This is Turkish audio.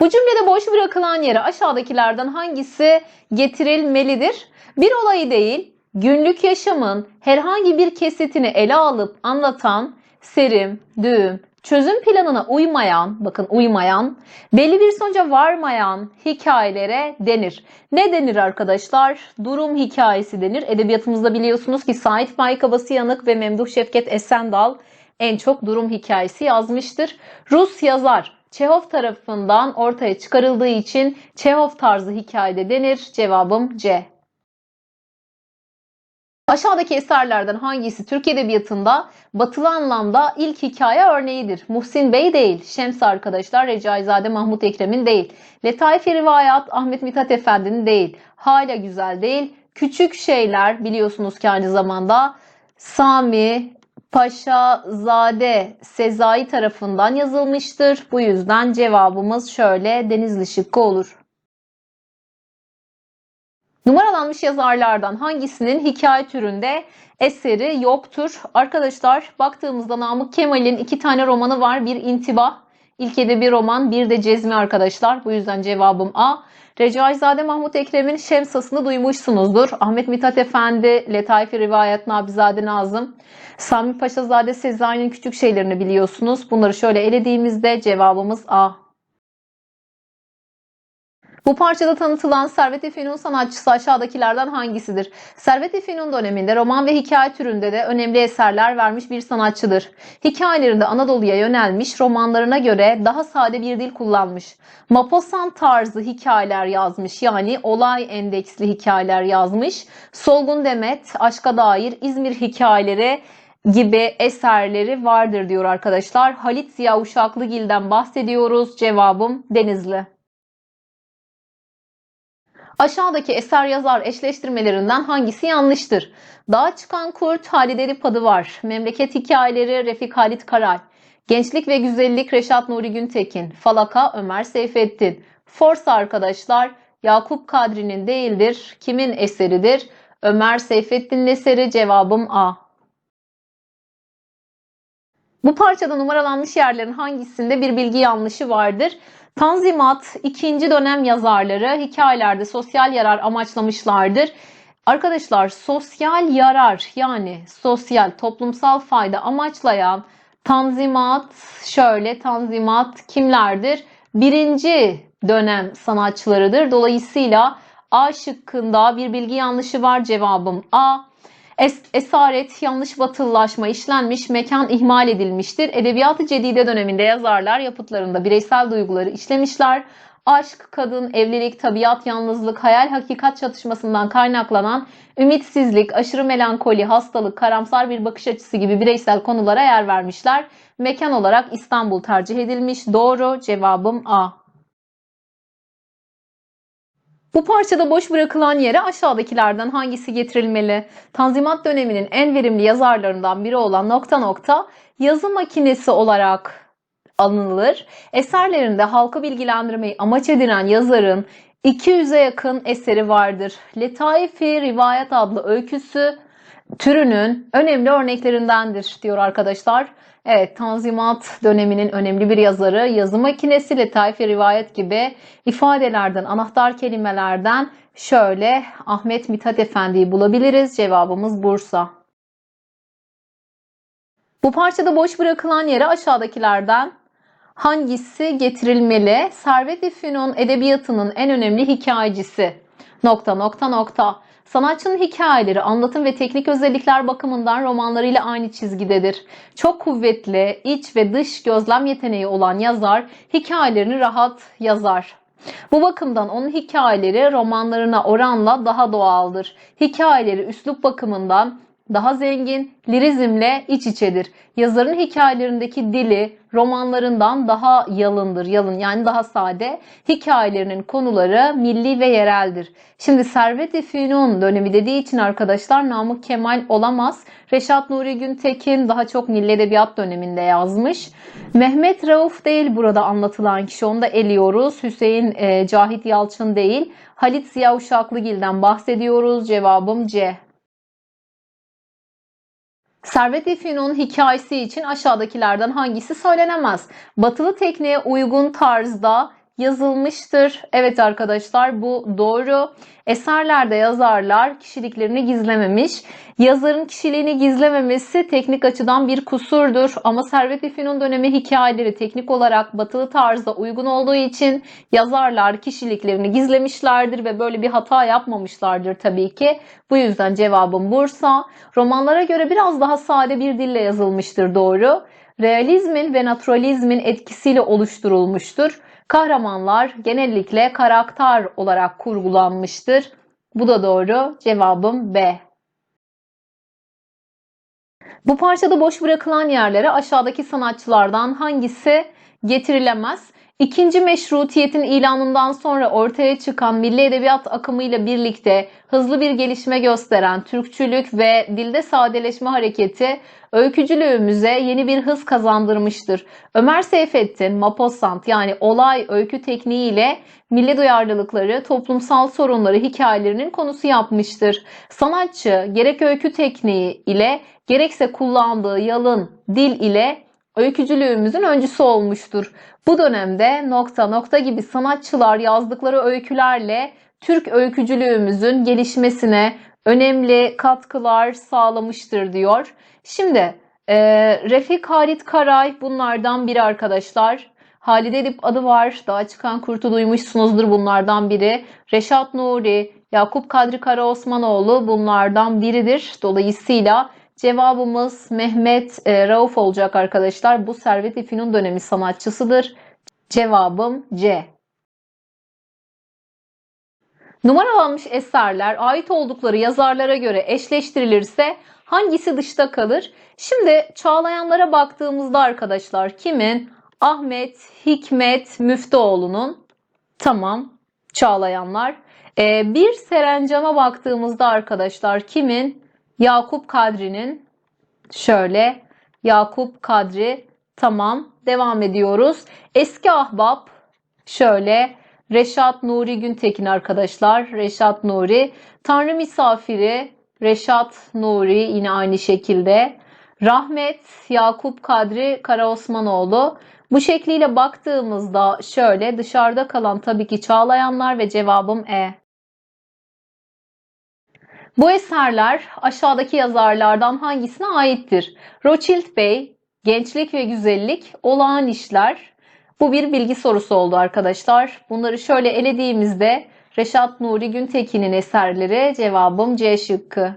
Bu cümlede boş bırakılan yere aşağıdakilerden hangisi getirilmelidir? Bir olayı değil, günlük yaşamın herhangi bir kesitini ele alıp anlatan serim, düğüm, çözüm planına uymayan, bakın uymayan, belli bir sonuca varmayan hikayelere denir. Ne denir arkadaşlar? Durum hikayesi denir. Edebiyatımızda biliyorsunuz ki Sait Faik Abasıyanık ve Memduh Şevket Esendal en çok durum hikayesi yazmıştır. Rus yazar Çehov tarafından ortaya çıkarıldığı için Çehov tarzı hikayede denir. Cevabım C. Aşağıdaki eserlerden hangisi Türk Edebiyatı'nda batılı anlamda ilk hikaye örneğidir? Muhsin Bey değil, Şems arkadaşlar, Recaizade Mahmut Ekrem'in değil, Letaif-i Rivayat Ahmet Mithat Efendi'nin değil, Hala Güzel değil, Küçük Şeyler biliyorsunuz ki aynı zamanda Sami Paşa Zade Sezai tarafından yazılmıştır. Bu yüzden cevabımız şöyle Denizli şıkkı olur. Numaralanmış yazarlardan hangisinin hikaye türünde eseri yoktur? Arkadaşlar baktığımızda Namık Kemal'in iki tane romanı var. Bir intibah, ilk edebi roman, bir de cezmi arkadaşlar. Bu yüzden cevabım A. Recaizade Mahmut Ekrem'in Şemsasını duymuşsunuzdur. Ahmet Mithat Efendi, Letaif-i Rivayet, Nabizade Nazım, Sami Paşazade Sezai'nin küçük şeylerini biliyorsunuz. Bunları şöyle elediğimizde cevabımız A. Bu parçada tanıtılan Servet-i Fünun sanatçısı aşağıdakilerden hangisidir? Servet-i döneminde roman ve hikaye türünde de önemli eserler vermiş bir sanatçıdır. Hikayelerinde Anadolu'ya yönelmiş, romanlarına göre daha sade bir dil kullanmış. Maposan tarzı hikayeler yazmış yani olay endeksli hikayeler yazmış. Solgun Demet, Aşka Dair, İzmir hikayeleri gibi eserleri vardır diyor arkadaşlar. Halit Ziya Uşaklıgil'den bahsediyoruz. Cevabım Denizli. Aşağıdaki eser yazar eşleştirmelerinden hangisi yanlıştır? Dağa çıkan kurt Halide Edip adı var. Memleket hikayeleri Refik Halit Karay. Gençlik ve güzellik Reşat Nuri Güntekin. Falaka Ömer Seyfettin. Forsa arkadaşlar Yakup Kadri'nin değildir. Kimin eseridir? Ömer Seyfettin'in eseri cevabım A. Bu parçada numaralanmış yerlerin hangisinde bir bilgi yanlışı vardır? Tanzimat ikinci dönem yazarları hikayelerde sosyal yarar amaçlamışlardır. Arkadaşlar sosyal yarar yani sosyal toplumsal fayda amaçlayan tanzimat şöyle tanzimat kimlerdir? Birinci dönem sanatçılarıdır. Dolayısıyla A şıkkında bir bilgi yanlışı var cevabım A. Es esaret, yanlış batılılaşma işlenmiş, mekan ihmal edilmiştir. Edebiyat-ı Cedide döneminde yazarlar yapıtlarında bireysel duyguları işlemişler. Aşk, kadın, evlilik, tabiat, yalnızlık, hayal, hakikat çatışmasından kaynaklanan ümitsizlik, aşırı melankoli, hastalık, karamsar bir bakış açısı gibi bireysel konulara yer vermişler. Mekan olarak İstanbul tercih edilmiş. Doğru cevabım A. Bu parçada boş bırakılan yere aşağıdakilerden hangisi getirilmeli? Tanzimat döneminin en verimli yazarlarından biri olan nokta nokta yazı makinesi olarak anılır. Eserlerinde halkı bilgilendirmeyi amaç edinen yazarın 200'e yakın eseri vardır. Letaif-i Rivayet adlı öyküsü türünün önemli örneklerindendir diyor arkadaşlar. Evet, Tanzimat döneminin önemli bir yazarı, yazı makinesi, letaif-i rivayet gibi ifadelerden, anahtar kelimelerden şöyle Ahmet Mithat Efendi'yi bulabiliriz. Cevabımız Bursa. Bu parçada boş bırakılan yere aşağıdakilerden hangisi getirilmeli? Servet-i Fünun edebiyatının en önemli hikayecisi. Nokta nokta nokta. Sanatçının hikayeleri, anlatım ve teknik özellikler bakımından romanlarıyla aynı çizgidedir. Çok kuvvetli, iç ve dış gözlem yeteneği olan yazar hikayelerini rahat yazar. Bu bakımdan onun hikayeleri romanlarına oranla daha doğaldır. Hikayeleri üslup bakımından daha zengin, lirizmle iç içedir. Yazarın hikayelerindeki dili romanlarından daha yalındır. Yalın yani daha sade. Hikayelerinin konuları milli ve yereldir. Şimdi Servet-i Fünun dönemi dediği için arkadaşlar Namık Kemal olamaz. Reşat Nuri Güntekin daha çok milli edebiyat döneminde yazmış. Mehmet Rauf değil burada anlatılan kişi. Onu da eliyoruz. Hüseyin e, Cahit Yalçın değil. Halit Ziya Uşaklıgil'den bahsediyoruz. Cevabım C. Servet-i hikayesi için aşağıdakilerden hangisi söylenemez? Batılı tekniğe uygun tarzda yazılmıştır. Evet arkadaşlar bu doğru. Eserlerde yazarlar kişiliklerini gizlememiş. Yazarın kişiliğini gizlememesi teknik açıdan bir kusurdur. Ama Servet-i Fünun dönemi hikayeleri teknik olarak batılı tarza uygun olduğu için yazarlar kişiliklerini gizlemişlerdir ve böyle bir hata yapmamışlardır tabii ki. Bu yüzden cevabım Bursa. Romanlara göre biraz daha sade bir dille yazılmıştır doğru. Realizmin ve naturalizmin etkisiyle oluşturulmuştur. Kahramanlar genellikle karakter olarak kurgulanmıştır. Bu da doğru. Cevabım B. Bu parçada boş bırakılan yerlere aşağıdaki sanatçılardan hangisi getirilemez? İkinci meşrutiyetin ilanından sonra ortaya çıkan milli edebiyat akımıyla birlikte hızlı bir gelişme gösteren Türkçülük ve dilde sadeleşme hareketi öykücülüğümüze yeni bir hız kazandırmıştır. Ömer Seyfettin, Maupassant yani olay öykü tekniğiyle milli duyarlılıkları, toplumsal sorunları hikayelerinin konusu yapmıştır. Sanatçı gerek öykü tekniği ile gerekse kullandığı yalın dil ile öykücülüğümüzün öncüsü olmuştur. Bu dönemde nokta nokta gibi sanatçılar yazdıkları öykülerle Türk öykücülüğümüzün gelişmesine önemli katkılar sağlamıştır diyor. Şimdi e, Refik Halit Karay bunlardan biri arkadaşlar. Halide Edip adı var. Daha çıkan kurtu duymuşsunuzdur bunlardan biri. Reşat Nuri, Yakup Kadri Karaosmanoğlu bunlardan biridir. Dolayısıyla cevabımız Mehmet e, Rauf olacak arkadaşlar. Bu Servet-i dönemi sanatçısıdır. Cevabım C. Numaralanmış eserler ait oldukları yazarlara göre eşleştirilirse hangisi dışta kalır? Şimdi Çağlayanlara baktığımızda arkadaşlar kimin? Ahmet Hikmet Müftüoğlu'nun tamam Çağlayanlar. Ee, bir Serencam'a baktığımızda arkadaşlar kimin? Yakup Kadri'nin şöyle Yakup Kadri tamam devam ediyoruz. Eski Ahbap şöyle Reşat Nuri Güntekin arkadaşlar. Reşat Nuri. Tanrı Misafiri Reşat Nuri yine aynı şekilde. Rahmet Yakup Kadri Karaosmanoğlu. Bu şekliyle baktığımızda şöyle dışarıda kalan tabii ki Çağlayanlar ve cevabım E. Bu eserler aşağıdaki yazarlardan hangisine aittir? Rothschild Bey, Gençlik ve Güzellik, Olağan İşler. Bu bir bilgi sorusu oldu arkadaşlar. Bunları şöyle elediğimizde Reşat Nuri Güntekin'in eserleri cevabım C şıkkı.